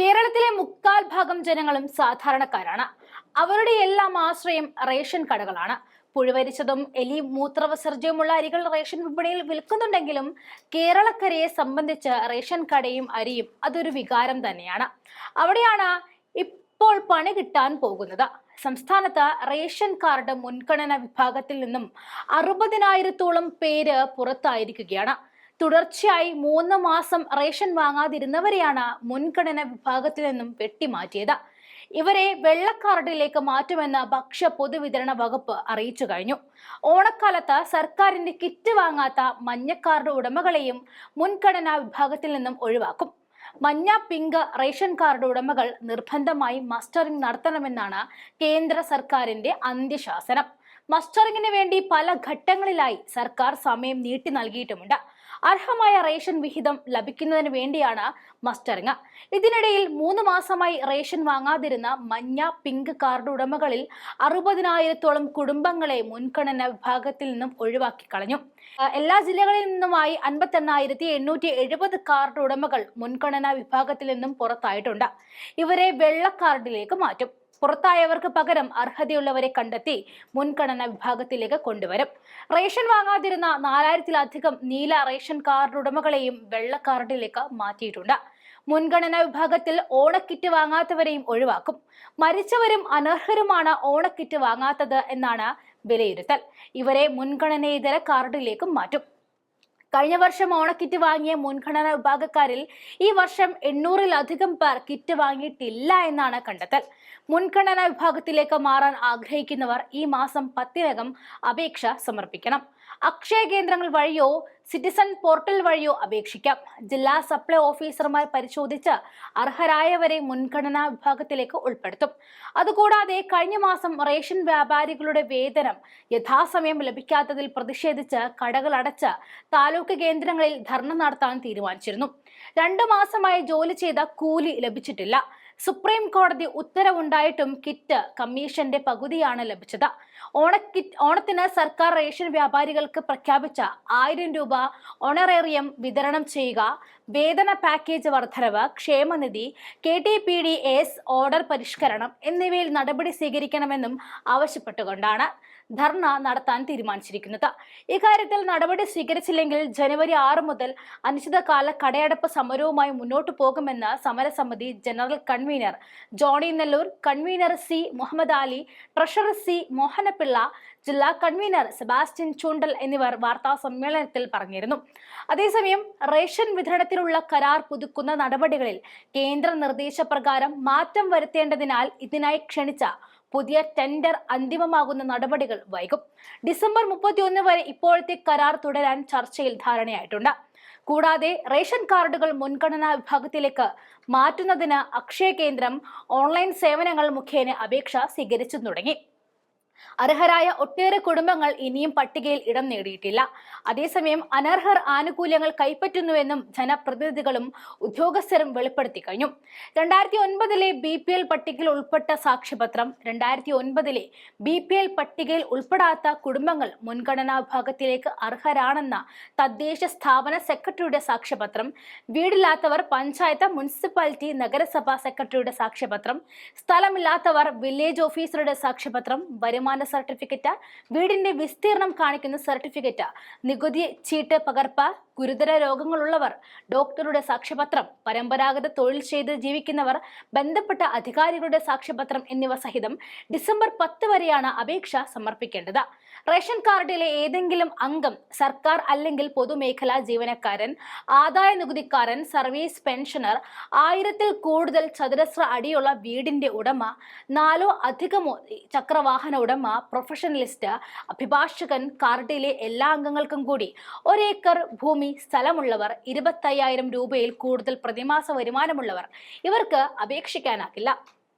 കേരളത്തിലെ മുക്കാൽ ഭാഗം ജനങ്ങളും സാധാരണക്കാരാണ്. അവരുടെ എല്ലാം ആശ്രയം റേഷൻ കടകളാണ്. പുഴുവരിച്ചതും എലി മൂത്രവിസർജ്യവുമുള്ള അരികൾ റേഷൻ വിപണിയിൽ വിൽക്കുന്നുണ്ടെങ്കിലും കേരളക്കരയെ സംബന്ധിച്ച് റേഷൻ കടയും അരിയും അതൊരു വികാരം തന്നെയാണ്. അവിടെയാണ് ഇപ്പോൾ പണി കിട്ടാൻ പോകുന്നത്. സംസ്ഥാനത്ത് റേഷൻ കാർഡ് മുൻഗണന വിഭാഗത്തിൽ നിന്നും അറുപതിനായിരത്തോളം പേര് പുറത്തായിരിക്കുകയാണ്. തുടർച്ചയായി മൂന്ന് മാസം റേഷൻ വാങ്ങാതിരുന്നവരെയാണ് മുൻഗണന വിഭാഗത്തിൽ നിന്നും വെട്ടിമാറ്റിയത്. ഇവരെ വെള്ളക്കാർഡിലേക്ക് മാറ്റുമെന്ന് ഭക്ഷ്യ പൊതുവിതരണ വകുപ്പ് അറിയിച്ചു കഴിഞ്ഞു. ഓണക്കാലത്ത് സർക്കാരിന്റെ കിറ്റ് വാങ്ങാത്ത മഞ്ഞക്കാർഡ് ഉടമകളെയും മുൻഗണനാ വിഭാഗത്തിൽ നിന്നും ഒഴിവാക്കും. മഞ്ഞ പിങ്ക് റേഷൻ കാർഡ് ഉടമകൾ നിർബന്ധമായി മസ്റ്ററിംഗ് നടത്തണമെന്നാണ് കേന്ദ്ര സർക്കാരിന്റെ അന്ത്യശാസനം. മസ്റ്ററിംഗിന് വേണ്ടി പല ഘട്ടങ്ങളിലായി സർക്കാർ സമയം നീട്ടി നൽകിയിട്ടുമുണ്ട്. അർഹമായ റേഷൻ വിഹിതം ലഭിക്കുന്നതിന് വേണ്ടിയാണ് മസ്റ്ററിങ് ഇതിനിടയിൽ മൂന്ന് മാസമായി റേഷൻ വാങ്ങാതിരുന്ന മഞ്ഞ പിങ്ക് കാർഡ് ഉടമകളിൽ അറുപതിനായിരത്തോളം കുടുംബങ്ങളെ മുൻഗണന വിഭാഗത്തിൽ നിന്നും ഒഴിവാക്കി കളഞ്ഞു. എല്ലാ ജില്ലകളിൽ നിന്നുമായി അൻപത്തി എണ്ണായിരത്തി എണ്ണൂറ്റി എഴുപത് കാർഡ് ഉടമകൾ മുൻഗണനാ വിഭാഗത്തിൽ നിന്നും പുറത്തായിട്ടുണ്ട്. ഇവരെ വെള്ള കാർഡിലേക്ക് മാറ്റും. പുറത്തായവർക്ക് പകരം അർഹതയുള്ളവരെ കണ്ടെത്തി മുൻഗണന വിഭാഗത്തിലേക്ക് കൊണ്ടുവരും. റേഷൻ വാങ്ങാതിരുന്ന നാലായിരത്തിലധികം നീല റേഷൻ കാർഡ് ഉടമകളെയും വെള്ള കാർഡിലേക്ക് മാറ്റിയിട്ടുണ്ട്. മുൻഗണനാ വിഭാഗത്തിൽ ഓണക്കിറ്റ് വാങ്ങാത്തവരെയും ഒഴിവാക്കും. മരിച്ചവരും അനർഹരുമാണ് ഓണക്കിറ്റ് വാങ്ങാത്തത് എന്നാണ് വിലയിരുത്തൽ. ഇവരെ മുൻഗണനേതര കാർഡിലേക്കും മാറ്റും. കഴിഞ്ഞ വർഷം ഓണക്കിറ്റ് വാങ്ങിയ മുൻഗണനാ വിഭാഗക്കാരിൽ ഈ വർഷം എണ്ണൂറിലധികം പേർ കിറ്റ് വാങ്ങിയിട്ടില്ല എന്നാണ് കണ്ടെത്തൽ. മുൻഗണനാ വിഭാഗത്തിലേക്ക് മാറാൻ ആഗ്രഹിക്കുന്നവർ ഈ മാസം പത്തിനകം അപേക്ഷ സമർപ്പിക്കണം. അക്ഷയ കേന്ദ്രങ്ങൾ വഴിയോ സിറ്റിസൺ പോർട്ടൽ വഴിയോ അപേക്ഷിക്കാം. ജില്ലാ സപ്ലൈ ഓഫീസർമാർ പരിശോധിച്ച് അർഹരായവരെ മുൻഗണനാ വിഭാഗത്തിലേക്ക് ഉൾപ്പെടുത്തും. അതുകൂടാതെ കഴിഞ്ഞ മാസം റേഷൻ വ്യാപാരികളുടെ വേതനം യഥാസമയം ലഭിക്കാത്തതിൽ പ്രതിഷേധിച്ച് കടകൾ അടച്ച് താലൂക്ക് കേന്ദ്രങ്ങളിൽ ധർണ നടത്താൻ തീരുമാനിച്ചിരുന്നു. രണ്ടു മാസമായി ജോലി ചെയ്ത കൂലി ലഭിച്ചിട്ടില്ല. സുപ്രീം കോടതി ഉത്തരവുണ്ടായിട്ടും കിറ്റ് കമ്മീഷന്റെ പകുതിയാണ് ലഭിച്ചത്. ഓണക്കിറ്റ് ഓണത്തിന് സർക്കാർ റേഷൻ വ്യാപാരികൾക്ക് പ്രഖ്യാപിച്ച ആയിരം രൂപ ഓണറേറിയം വിതരണം ചെയ്യുക വേതന പാക്കേജ് വർധനവ് ക്ഷേമനിധി K T P D S order പരിഷ്കരണം എന്നിവയിൽ നടപടി സ്വീകരിക്കണമെന്നും ആവശ്യപ്പെട്ടുകൊണ്ടാണ് ധർണ നടത്താൻ തീരുമാനിച്ചിരിക്കുന്നത്. ഇക്കാര്യത്തിൽ നടപടി സ്വീകരിച്ചില്ലെങ്കിൽ ജനുവരി ആറ് മുതൽ അനിശ്ചിതകാല കടയടപ്പ് സമരവുമായി മുന്നോട്ടു പോകുമെന്ന് സമരസമിതി general convener Johny Nelloor convener C Muhammad Ali treasurer C Mohanapilla ജില്ലാ കൺവീനർ സെബാസ്റ്റ്യൻ ചൂണ്ടൽ എന്നിവർ വാർത്താ സമ്മേളനത്തിൽ പറഞ്ഞിരുന്നു. അതേസമയം റേഷൻ വിതരണത്തിലുള്ള കരാർ പുതുക്കുന്ന നടപടികളിൽ കേന്ദ്ര നിർദ്ദേശപ്രകാരം മാറ്റം വരുത്തേണ്ടതിനാൽ ഇതിനായി ക്ഷണിച്ച പുതിയ ടെൻഡർ അന്തിമമാകുന്ന നടപടികൾ വൈകും. ഡിസംബർ മുപ്പത്തിയൊന്ന് വരെ ഇപ്പോഴത്തെ കരാർ തുടരാൻ ചർച്ചയിൽ ധാരണയായിട്ടുണ്ട്. കൂടാതെ റേഷൻ കാർഡുകൾ മുൻഗണനാ വിഭാഗത്തിലേക്ക് മാറ്റുന്നതിന് അക്ഷയ കേന്ദ്രം ഓൺലൈൻ സേവനങ്ങൾ മുഖേന അപേക്ഷ സ്വീകരിച്ചു തുടങ്ങി. അർഹരായ ഒട്ടേറെ കുടുംബങ്ങൾ ഇനിയും പട്ടികയിൽ ഇടം നേടിയിട്ടില്ല. അതേസമയം അനർഹർ ആനുകൂല്യങ്ങൾ കൈപ്പറ്റുന്നുവെന്നും ജനപ്രതിനിധികളും ഉദ്യോഗസ്ഥരും വെളിപ്പെടുത്തി കഴിഞ്ഞു. രണ്ടായിരത്തി ഒൻപതിലെ ബി പി എൽ പട്ടികയിൽ ഉൾപ്പെട്ട സാക്ഷ്യപത്രം രണ്ടായിരത്തി ഒൻപതിലെ ബി പി എൽ പട്ടികയിൽ ഉൾപ്പെടാത്ത കുടുംബങ്ങൾ മുൻഗണനാ വിഭാഗത്തിലേക്ക് അർഹരാണെന്ന തദ്ദേശ സ്ഥാപന സെക്രട്ടറിയുടെ സാക്ഷ്യപത്രം വീടില്ലാത്തവർ പഞ്ചായത്ത് മുനിസിപ്പാലിറ്റി നഗരസഭാ സെക്രട്ടറിയുടെ സാക്ഷ്യപത്രം സ്ഥലമില്ലാത്തവർ വില്ലേജ് ഓഫീസറുടെ സാക്ഷ്യപത്രം വരുമാന സർട്ടിഫിക്കറ്റ്. വീടിന്റെ വിസ്തീർണം കാണിക്കുന്ന സർട്ടിഫിക്കറ്റ്. നികുതി ചീട്ട് പകർപ്പ് ഗുരുതര രോഗങ്ങളുള്ളവർ ഡോക്ടറുടെ സാക്ഷ്യപത്രം പരമ്പരാഗത തൊഴിൽ ചെയ്ത് ജീവിക്കുന്നവർ ബന്ധപ്പെട്ട അധികാരികളുടെ സാക്ഷ്യപത്രം എന്നിവ സഹിതം ഡിസംബർ പത്ത് വരെയാണ് അപേക്ഷ സമർപ്പിക്കേണ്ടത്. റേഷൻ കാർഡിലെ ഏതെങ്കിലും അംഗം സർക്കാർ അല്ലെങ്കിൽ പൊതുമേഖലാ ജീവനക്കാരൻ ആദായ നികുതിക്കാരൻ സർവീസ് പെൻഷനർ ആയിരത്തിൽ കൂടുതൽ ചതുരശ്ര അടിയുള്ള വീടിന്റെ ഉടമ നാലോ അധികമോ ചക്രവാഹന ഉടമ പ്രൊഫഷണലിസ്റ്റ് അഭിഭാഷകൻ കാർഡിലെ എല്ലാ അംഗങ്ങൾക്കും കൂടി ഒരേക്കർ ഭൂമി സ്ഥലമുള്ളവർ ഇരുപത്തയ്യായിരം രൂപയിൽ കൂടുതൽ പ്രതിമാസ വരുമാനമുള്ളവർ ഇവർക്ക് അപേക്ഷിക്കാനാകില്ല.